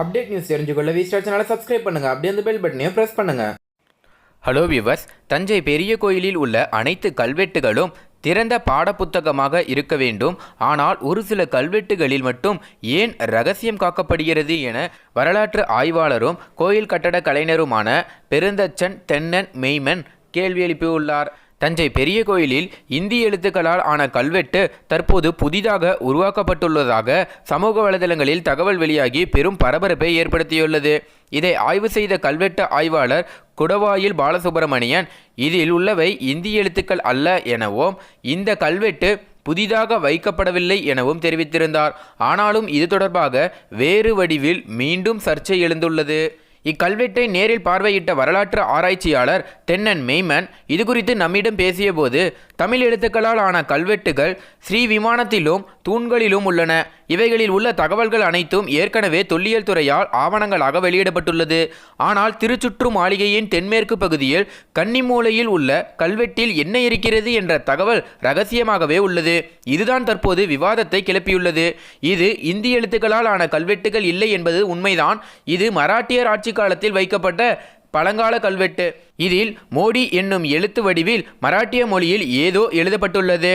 Update news தெரிஞ்சுக்கொள்ள V star சேனலை subscribe பண்ணுங்கள் அப்படியே அந்த பெல் பட்டனையும் ப்ரெஸ் பண்ணுங்கள் ஹலோ வியூவர்ஸ் தஞ்சை பெரிய கோயிலில் உள்ள அனைத்து கல்வெட்டுகளும் திறந்த பாடப்புத்தகமாக இருக்க வேண்டும். ஆனால் ஒரு சில கல்வெட்டுகளில் மட்டும் ஏன் ரகசியம் காக்கப்படுகிறது என வரலாற்று ஆய்வாளரும் கோயில் கட்டட கலைஞருமான பெருந்தச்சன் தென்னன் மெய்மன் கேள்வி எழுப்பியுள்ளார். தஞ்சை பெரிய கோயிலில் இந்திய எழுத்துக்களால் ஆன கல்வெட்டு தற்போது புதிதாக உருவாக்கப்பட்டுள்ளதாக சமூக வலைதளங்களில் தகவல் வெளியாகி பெரும் பரபரப்பை ஏற்படுத்தியுள்ளது. இதை ஆய்வு செய்த கல்வெட்டு ஆய்வாளர் குடவாயில் பாலசுப்பிரமணியன் இதில் உள்ளவை இந்திய எழுத்துக்கள் அல்ல எனவும் இந்த கல்வெட்டு புதிதாக வைக்கப்படவில்லை எனவும் தெரிவித்திருந்தார். ஆனாலும் இது தொடர்பாக வேறு வடிவில் மீண்டும் சர்ச்சை எழுந்துள்ளது. இக்கல்வெட்டை நேரில் பார்வையிட்ட வரலாற்று ஆராய்ச்சியாளர் தென்னன் மெய்மன் இதுகுறித்து நம்மிடம் பேசியபோது தமிழ் எழுத்துக்களால் ஆன கல்வெட்டுகள் ஸ்ரீ விமானத்திலும் தூண்களிலும் உள்ளன. இவைகளில் உள்ள தகவல்கள் அனைத்தும் ஏற்கனவே தொல்லியல் துறையால் ஆவணங்களாக வெளியிடப்பட்டுள்ளது. ஆனால் திருச்சுற்று மாளிகையின் தென்மேற்கு பகுதியில் கன்னிமூலையில் உள்ள கல்வெட்டில் என்ன இருக்கிறது என்ற தகவல் ரகசியமாகவே உள்ளது. இதுதான் தற்போது விவாதத்தை கிளப்பியுள்ளது. இது இந்திய எழுத்துக்களால் ஆன கல்வெட்டுகள் இல்லை என்பது உண்மைதான். இது மராட்டியர் ஆட்சி காலத்தில் வைக்கப்பட்ட பழங்கால கல்வெட்டு. இதில் மோடி என்னும் எழுத்து வடிவில் மராட்டிய மொழியில் ஏதோ எழுதப்பட்டுள்ளது.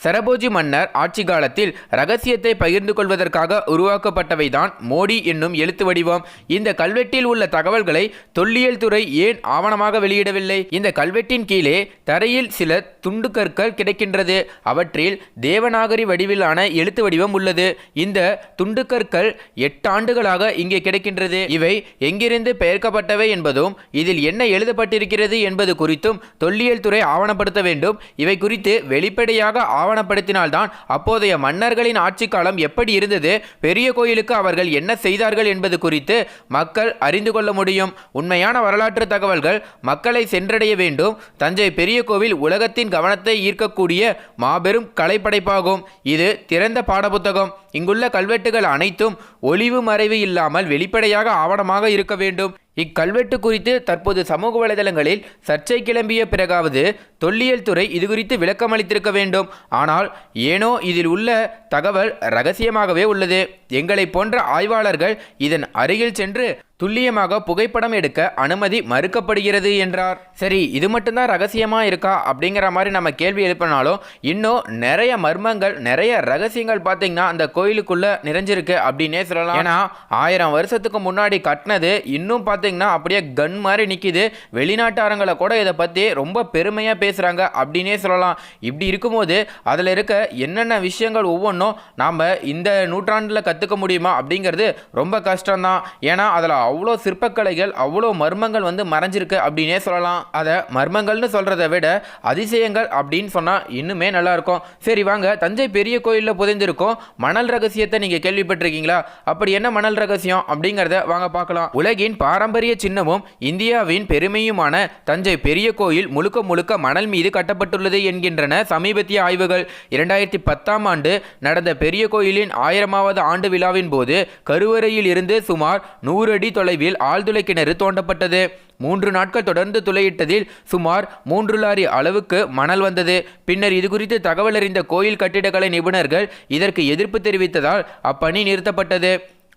சரபோஜி மன்னர் ஆட்சி காலத்தில் ரகசியத்தை பகிர்ந்து கொள்வதற்காக உருவாக்கப்பட்டவைதான் மோடி என்னும் எழுத்து வடிவம். இந்த கல்வெட்டில் உள்ள தகவல்களை தொல்லியல் துறை ஏன் ஆவணமாக வெளியிடவில்லை? இந்த கல்வெட்டின் கீழே தரையில் சில துண்டு கற்கள் கிடைக்கின்றது. அவற்றில் தேவநாகரி வடிவிலான எழுத்து வடிவம் உள்ளது. இந்த துண்டு கற்கள் எட்டு ஆண்டுகளாக இங்கே கிடைக்கின்றது. இவை எங்கிருந்து பெயர்க்கப்பட்டவை என்பதும் இதில் என்ன எழுதப்பட்டிருக்கிறது என்பது குறித்தும் தொல்லியல் துறை ஆவணப்படுத்த வேண்டும். இவை குறித்து வெளிப்படையாக ஆவணப்படுத்தினால்தான் அப்போதைய மன்னர்களின் ஆட்சி காலம் எப்படி இருந்தது பெரிய கோயிலுக்கு அவர்கள் என்ன செய்தார்கள் என்பது குறித்து மக்கள் அறிந்து கொள்ள முடியும். உண்மையான வரலாற்று தகவல்கள் மக்களை சென்றடைய வேண்டும். தஞ்சை பெரிய கோவில் உலகத்தின் கவனத்தை ஈர்க்கக்கூடிய மாபெரும் கலைப்படைப்பாகும். இது திறந்த பாடப்புத்தகம். இங்குள்ள கல்வெட்டுகள் அனைத்தும் ஒளிவு மறைவு இல்லாமல் வெளிப்படையாக ஆவணமாக இருக்க வேண்டும். இக்கல்வெட்டு குறித்து தற்போது சமூக வலைதளங்களில் சர்ச்சை கிளம்பிய பிறகாவது தொல்லியல் துறை இது குறித்து விளக்கம் அளித்திருக்க வேண்டும். ஆனால் ஏனோ இதில் உள்ள தகவல் ரகசியமாகவே உள்ளது. எங்களை போன்ற ஆய்வாளர்கள் இதன் அருகில் சென்று துல்லியமாக புகைப்படம் எடுக்க அனுமதி மறுக்கப்படுகிறது என்றார். சரி இது மட்டும்தான் ரகசியமா இருக்கா? அப்படிங்கிற மாதிரி நம்ம கேள்வி எழுப்பினாலும் இன்னும் நிறைய மர்மங்கள் நிறைய ரகசியங்கள் பார்த்தீங்கன்னா அந்த கோயிலுக்குள்ள நிறைஞ்சிருக்கு அப்படின்னே சொல்லலாம். ஏன்னா ஆயிரம் வருஷத்துக்கு முன்னாடி கட்டினது இன்னும் பார்த்தீங்கன்னா அப்படியே கன் மாதிரி நிற்கிது வெளிநாட்டாரங்களை கூட இதை பற்றி ரொம்ப பெருமையாக பேசுகிறாங்க அப்படின்னே சொல்லலாம். இப்படி இருக்கும்போது அதில் இருக்க என்னென்ன விஷயங்கள் ஒவ்வொன்றும் நாம் இந்த நூற்றாண்டில் கற்றுக்க முடியுமா அப்படிங்கிறது ரொம்ப கஷ்டம்தான். ஏன்னா அதில் அவ்வளோ சிற்பக்கலைகள் அவ்வளோ மர்மங்கள் வந்து மறைஞ்சிருக்கு அப்படின்னே சொல்லலாம். அதை மர்மங்கள்னு சொல்கிறத விட அதிசயங்கள் அப்படின்னு சொன்னால் இன்னுமே நல்லாயிருக்கும் சரி வாங்க. தஞ்சை பெரிய கோயிலில் புதைந்திருக்கும் மணல் ரகசியத்தை நீங்கள் கேள்விப்பட்டிருக்கீங்களா? அப்படி என்ன மணல் ரகசியம் அப்படிங்கிறத வாங்க பார்க்கலாம். உலகின் பாரம்பரிய சின்னமும் இந்தியாவின் பெருமையுமான தஞ்சை பெரிய கோயில் முழுக்க முழுக்க மணல் மீது கட்டப்பட்டுள்ளது என்கின்றன சமீபத்திய ஆய்வுகள். இரண்டாயிரத்தி பத்தாம் ஆண்டு நடந்த பெரிய கோயிலின் ஆயிரமாவது ஆண்டு விழாவின் போது கருவறையில் இருந்து சுமார் நூறு அடி தொலைவில் ஆழ்துளை கிணறு தோண்டப்பட்டது. மூன்று நாட்கள் தொடர்ந்து துளையிட்டதில் சுமார் மூன்று லாரி அளவுக்கு மணல் வந்தது. பின்னர் இதுகுறித்து தகவல் அறிந்த கோயில் கட்டிடக்கலை நிபுணர்கள் இதற்கு எதிர்ப்பு தெரிவித்ததால் அப்பணி நிறுத்தப்பட்டது.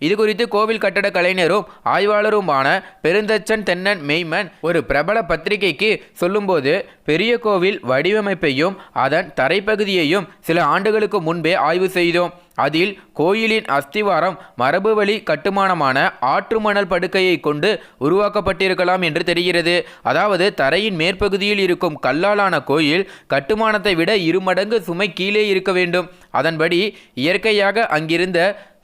இது குறித்து கோவில் கட்டட கலைஞரும் ஆய்வாளருமான பெருந்தச்சன் தென்னன் மெய்மன் ஒரு பிரபல பத்திரிகைக்கு சொல்லும்போது பெரிய கோவில் வடிவமைப்பையும் அதன் தரைப்பகுதியையும் சில ஆண்டுகளுக்கு முன்பே ஆய்வு செய்தோம். அதில் கோயிலின் அஸ்திவாரம் மரபுவழி கட்டுமானமான ஆற்று மணல் படுக்கையை கொண்டு உருவாக்கப்பட்டிருக்கலாம் என்று தெரிகிறது. அதாவது தரையின் மேற்பகுதியில் இருக்கும் கல்லாலான கோயில் கட்டுமானத்தை விட இருமடங்கு சுமை கீழே இருக்க வேண்டும். அதன்படி இயற்கையாக அங்கிருந்த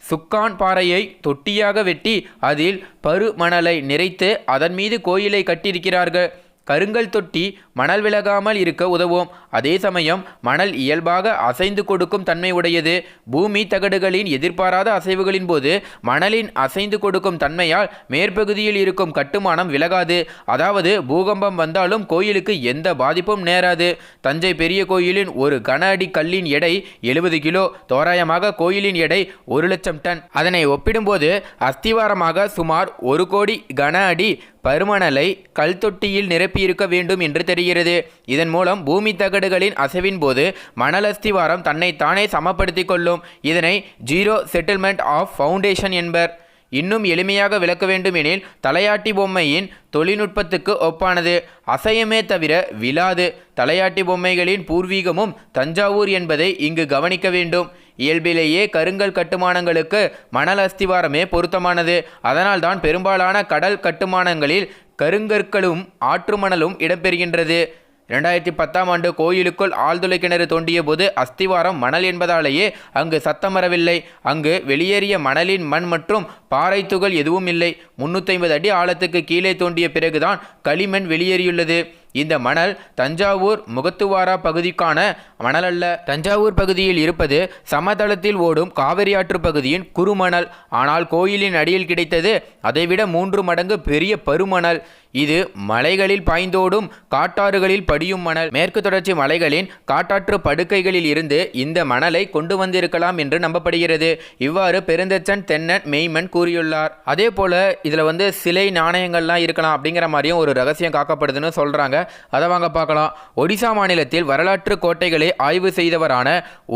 சுக்கான் பாறையை தொட்டியாக வெட்டி அதில் பருமணலை நிறைத்து அதன் மீது கோயிலை கட்டியிருக்கிறார்கள். கருங்கல் தொட்டி மணல் விலகாமல் இருக்க உதவும். அதே சமயம் மணல் இயல்பாக அசைந்து கொடுக்கும் தன்மை உடையது பூமி தகடுகளின் எதிர்பாராத அசைவுகளின் போது மணலின் அசைந்து கொடுக்கும் தன்மையால் மேற்பகுதியில் இருக்கும் கட்டுமானம் விலகாது. அதாவது பூகம்பம் வந்தாலும் கோயிலுக்கு எந்த பாதிப்பும் நேராது. தஞ்சை பெரிய கோயிலின் ஒரு கன அடி கல்லின் எடை எழுபது கிலோ. தோராயமாக கோயிலின் எடை ஒரு லட்சம் டன். அதனை ஒப்பிடும்போது அஸ்திவாரமாக சுமார் ஒரு கோடி கன அடி பருமணலை கல் தொட்டியில் நிரப்பியிருக்க வேண்டும் என்று தெரியும் முடிகிறது. இதன் மூலம் பூமி தகடுகளின் அசைவின் போது மணல் அஸ்திவாரம் தன்னை தானே சமப்படுத்திக் கொள்ளும். இதனை ஜீரோ செட்டில்மெண்ட் ஆஃப் ஃபவுண்டேஷன் என்பர். இன்னும் எளிமையாக விளக்க வேண்டுமெனில் தலையாட்டி பொம்மையின் தொழில்நுட்பத்துக்கு ஒப்பானது. அசையமே தவிர விழாது. தலையாட்டி பொம்மைகளின் பூர்வீகமும் தஞ்சாவூர் என்பதை இங்கு கவனிக்க வேண்டும். இயல்பிலேயே கருங்கல் கட்டுமானங்களுக்கு மணல் அஸ்திவாரமே பொருத்தமானது அதனால்தான் பெரும்பாலான கடல் கட்டுமானங்களில் கருங்கற்களும் ஆற்று மணலும் இடம்பெறுகின்றது. இரண்டாயிரத்தி பத்தாம் ஆண்டு கோயிலுக்குள் ஆழ்துளை கிணறு தோண்டிய போது அஸ்திவாரம் மணல் என்பதாலேயே அங்கு சத்தம் வரவில்லை. அங்கு வெளியேறிய மணலின் மண் மற்றும் பாறை துகள் எதுவும் இல்லை. முன்னூற்றி ஐம்பது அடி ஆழத்துக்கு கீழே தோண்டிய பிறகுதான் களிமண் வெளியேறியுள்ளது. இந்த மணல் தஞ்சாவூர் முகத்துவாரா பகுதிக்கான மணல் அல்ல. தஞ்சாவூர் பகுதியில் இருப்பது சமதளத்தில் ஓடும் காவிரி ஆற்று பகுதியின் குறுமணல். ஆனால் கோயிலின் அடியில் கிடைத்தது அதைவிட மூன்று மடங்கு பெரிய பருமணல். இது மலைகளில் பாய்ந்தோடும் காட்டாறுகளில் படியும் மணல். மேற்கு தொடர்ச்சி மலைகளின் காட்டாற்று படுக்கைகளில் இருந்து இந்த மணலை கொண்டு வந்திருக்கலாம் என்று நம்பப்படுகிறது. இவ்வாறு பெருந்தச்சன் தென்னன் மெய்மன் கூறியுள்ளார். அதே போல இதுல வந்து சிலை நாணயங்கள்லாம் இருக்கலாம் அப்படிங்கிற மாதிரியும் ஒரு ரகசியம் காக்கப்படுதுன்னு சொல்றாங்க. அதை வாங்க பார்க்கலாம். ஒடிசா மாநிலத்தில் வரலாற்று கோட்டைகளை ஆய்வு செய்தவரான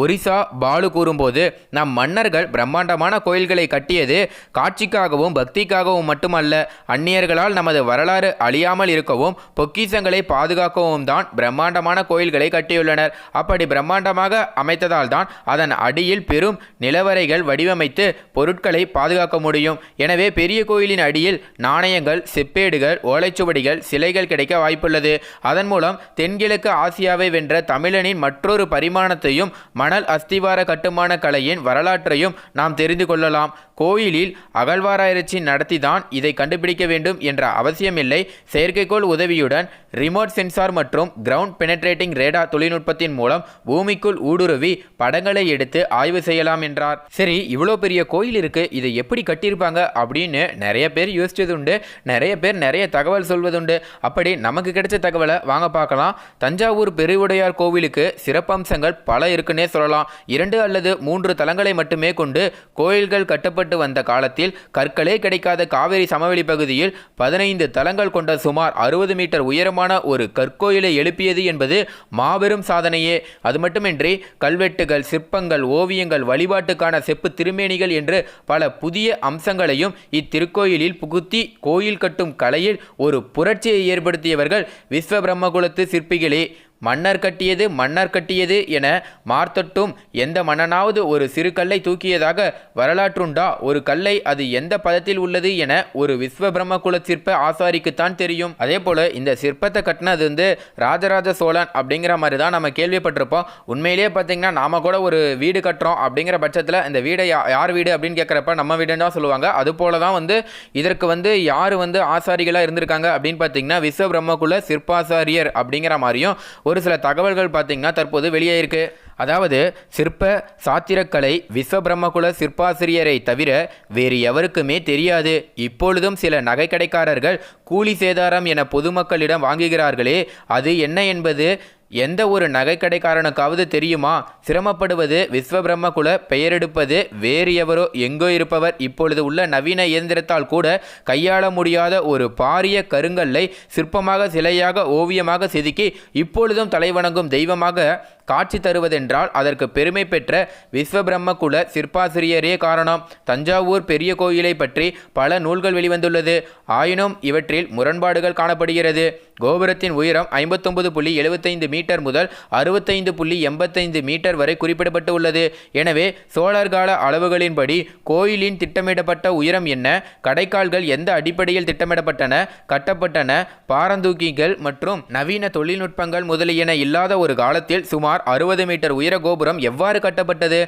ஒரிசா பாலு கூறும்போது நம் மன்னர்கள் பிரம்மாண்டமான கோயில்களை கட்டியது காட்சிக்காகவும் பக்திக்காகவும் மட்டுமல்ல அந்நியர்களால் நமது வரலாறு அழியாமல் இருக்கவும் பொக்கிஷங்களை பாதுகாக்கவும் தான் பிரம்மாண்டமான கோயில்களை கட்டியுள்ளனர். அப்படி பிரம்மாண்டமாக அமைத்ததால் தான் அதன் அடியில் பெரும் நிலவரைகள் வடிவமைத்து பொருட்களை பாதுகாக்க முடியும். எனவே பெரிய கோயிலின் அடியில் நாணயங்கள் செப்பேடுகள் ஓலைச்சுவடிகள் சிலைகள் கிடைக்க வாய்ப்புள்ளது. அதன் மூலம் தென்கிழக்கு ஆசியாவை வென்ற தமிழனின் மற்றொரு பரிமாணத்தையும் மணல் அஸ்திவார கட்டுமான கலையின் வரலாற்றையும் நாம் தெரிந்து கொள்ளலாம். கோயிலில் அகழ்வாராய்ச்சி நடத்திதான் இதை கண்டுபிடிக்க வேண்டும் என்ற அவசியமில்லை. செயற்கைக்கோள் உதவியுடன் ரிமோட் சென்சார் மற்றும் கிரவுண்ட் பெனட்ரேட்டிங் ரேடா தொழில்நுட்பத்தின் மூலம் பூமிக்குள் ஊடுருவி படங்களை எடுத்து ஆய்வு செய்யலாம் என்றார். சரி இவ்வளோ பெரிய கோயில் இருக்கு இதை எப்படி கட்டியிருப்பாங்க அப்படின்னு நிறைய பேர் யோசிச்சது உண்டு நிறைய பேர் நிறைய தகவல் சொல்வதுண்டு. அப்படி நமக்கு கிடைச்ச தகவலை வாங்க பார்க்கலாம். தஞ்சாவூர் பெருவுடையார் கோவிலுக்கு சிறப்பம்சங்கள் பல இருக்குன்னே சொல்லலாம். இரண்டு அல்லது மூன்று தலங்களை மட்டுமே கொண்டு கோயில்கள் கட்டப்பட்டு வந்த காலத்தில் கற்களே கிடைக்காத காவிரி சமவெளி பகுதியில் பதினைந்து தலங்கள் கொண்ட சுமார் அறுபது மீட்டர் உயரமான ஒரு கற்கோயிலை எழுப்பியது என்பது மாபெரும் சாதனையே. அது மட்டுமின்றி கல்வெட்டுகள் சிற்பங்கள் ஓவியங்கள் வழிபாட்டுக்கான செப்பு திருமேனிகள் என்று பல புதிய அம்சங்களையும் இத்திருக்கோயிலில் புகுத்தி கோயில் கட்டும் கலையில் ஒரு புரட்சியை ஏற்படுத்தியவர்கள் விஸ்வ பிரம்மகுலத்து சிற்பிகளே. மன்னர் கட்டியது மன்னர் கட்டியது என மார்த்தட்டும் எந்த மன்னனாவது ஒரு சிறு கல்லை தூக்கியதாக வரலாற்றுண்டா? ஒரு கல்லை அது எந்த பதத்தில் உள்ளது என ஒரு விஸ்வ பிரம்மகுல சிற்ப ஆசாரிக்குத்தான் தெரியும். அதே போல இந்த சிற்பத்தை கட்டினது வந்து ராஜராஜ சோழன் அப்படிங்கிற மாதிரி தான் நம்ம கேள்விப்பட்டிருப்போம். உண்மையிலேயே பார்த்தீங்கன்னா நாம கூட ஒரு வீடு கட்டுறோம் அப்படிங்கிற பட்சத்தில் இந்த வீடை யார் வீடு அப்படின்னு கேட்குறப்ப நம்ம வீடுன்னு தான் சொல்லுவாங்க. அது போல தான் வந்து இதற்கு வந்து யார் வந்து ஆசாரிகளாக இருந்திருக்காங்க அப்படின்னு பார்த்தீங்கன்னா விஸ்வ பிரம்மகுல சிற்பாசாரியர் அப்படிங்கிற மாதிரியும் ஒரு சில தகவல்கள் பார்த்தீங்கன்னா தற்போது வெளியே இருக்கு அதாவது சிற்ப சாத்திரக்கலை விஸ்வபிரம்மகுல சிற்பாசிரியரை தவிர வேறு எவருக்குமே தெரியாது. இப்பொழுதும் சில நகைக்கடைக்காரர்கள் கூலி சேதாரம் என பொதுமக்களிடம் வாங்குகிறார்களே அது என்ன என்பது எந்த ஒரு நகைக்கடைக்காரனுக்காவது தெரியுமா? சிரமப்படுவது விஸ்வபிரம்மகுல பெயரெடுப்பது வேறு எவரோ எங்கோ இருப்பவர். இப்பொழுது உள்ள நவீன இயந்திரத்தால் கூட கையாள முடியாத ஒரு பாரிய கருங்கல்லை சிற்பமாக சிலையாக ஓவியமாக செதுக்கி இப்பொழுதும் தலைவணங்கும் தெய்வமாக காட்சி தருவதென்றால் அதற்கு பெருமை பெற்ற விஸ்வபிரம்மகுல சிற்பாசிரியரே காரணம். தஞ்சாவூர் பெரிய கோயிலை பற்றி பல நூல்கள் வெளிவந்துள்ளது. ஆயினும் இவற்றில் முரண்பாடுகள் காணப்படுகிறது. கோபுரத்தின் உயரம் ஐம்பத்தொன்பது புள்ளி எழுபத்தைந்து மீட்டர் முதல் அறுபத்தைந்து புள்ளி எண்பத்தைந்து மீட்டர் வரை குறிப்பிடப்பட்டு உள்ளது எனவே சோழர் கால அளவுகளின்படி கோயிலின் திட்டமிடப்பட்ட உயரம் என்ன கடைக்கால்கள் எந்த அடிப்படையில் திட்டமிடப்பட்டன கட்டப்பட்டன பாரந்தூக்கிகள் மற்றும் நவீன தொழில்நுட்பங்கள் முதலியன இல்லாத ஒரு காலத்தில் சுமார் அறுபது மீட்டர் உயர கோபுரம் எவ்வாறு கட்டப்பட்டது?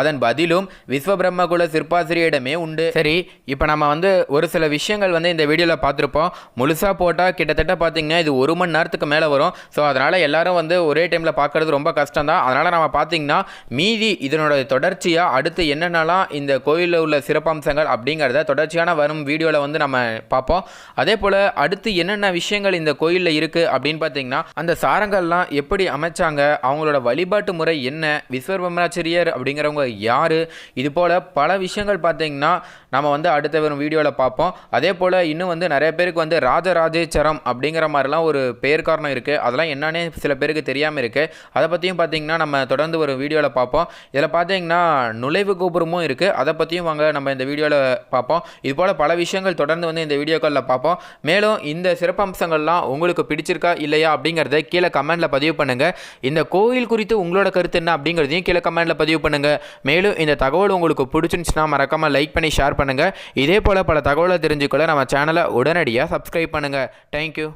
அதன் பதிலும் விஸ்வபிரம்மகுல சிற்பாசிரியரிடமே உண்டு. சரி இப்போ நம்ம வந்து ஒரு சில விஷயங்கள் வந்து இந்த வீடியோவில் பார்த்துருப்போம். முழுசாக போட்டால் கிட்டத்தட்ட பார்த்தீங்கன்னா இது ஒரு மணி நேரத்துக்கு மேலே வரும். ஸோ அதனால் எல்லாரும் வந்து ஒரே டைமில் பார்க்கறது ரொம்ப கஷ்டம் தான் அதனால் நம்ம பார்த்தீங்கன்னா மீதி இதனோட தொடர்ச்சியாக அடுத்து என்னென்னலாம் இந்த கோயிலில் உள்ள சிறப்பம்சங்கள் அப்படிங்கிறத தொடர்ச்சியான வரும் வீடியோவில் வந்து நம்ம பார்ப்போம். அதே போல் அடுத்து என்னென்ன விஷயங்கள் இந்த கோயிலில் இருக்குது அப்படின்னு பார்த்தீங்கன்னா அந்த சாரங்கள்லாம் எப்படி அமைச்சாங்க? அவங்களோட இதோட வழிபாட்டு முறை என்ன? விஸ்வர்பமராச்சரியர் அப்படிங்கிறவங்க யார்? இது போல் பல விஷயங்கள் பார்த்தீங்கன்னா நம்ம வந்து அடுத்த வரும் வீடியோவில் பார்ப்போம். அதே போல் இன்னும் வந்து நிறைய பேருக்கு வந்து ராஜராஜேச்சரம் அப்படிங்கிற மாதிரிலாம் ஒரு பெயர் காரணம் இருக்குது அதெல்லாம் என்னன்னே சில பேருக்கு தெரியாமல் இருக்குது அதை பற்றியும் பார்த்தீங்கன்னா நம்ம தொடர்ந்து ஒரு வீடியோவில் பார்ப்போம். இதில் பார்த்தீங்கன்னா நுழைவு கோபுரமும் இருக்குது அதை பற்றியும் வாங்க நம்ம இந்த வீடியோவில் பார்ப்போம். இது போல் பல விஷயங்கள் தொடர்ந்து வந்து இந்த வீடியோக்களில் பார்ப்போம். மேலும் இந்த சிறப்பம்சங்கள்லாம் உங்களுக்கு பிடிச்சிருக்கா இல்லையா அப்படிங்கிறத கீழே கமெண்ட்டில் பதிவு பண்ணுங்கள் இந்த கோயில் குறித்து உங்களோட கருத்து என்ன அப்படிங்கிறதையும் கீழே கமெண்ட்டில் பதிவு பண்ணுங்கள் மேலும் இந்த தகவல் உங்களுக்கு பிடிச்சிருந்துச்சுன்னா மறக்காமல் லைக் பண்ணி ஷேர் பண்ணுங்கள் இதே போல் பல தகவலை தெரிஞ்சுக்கொள்ள நம்ம சேனலை உடனடியாக சப்ஸ்கிரைப் பண்ணுங்கள் தேங்க்யூ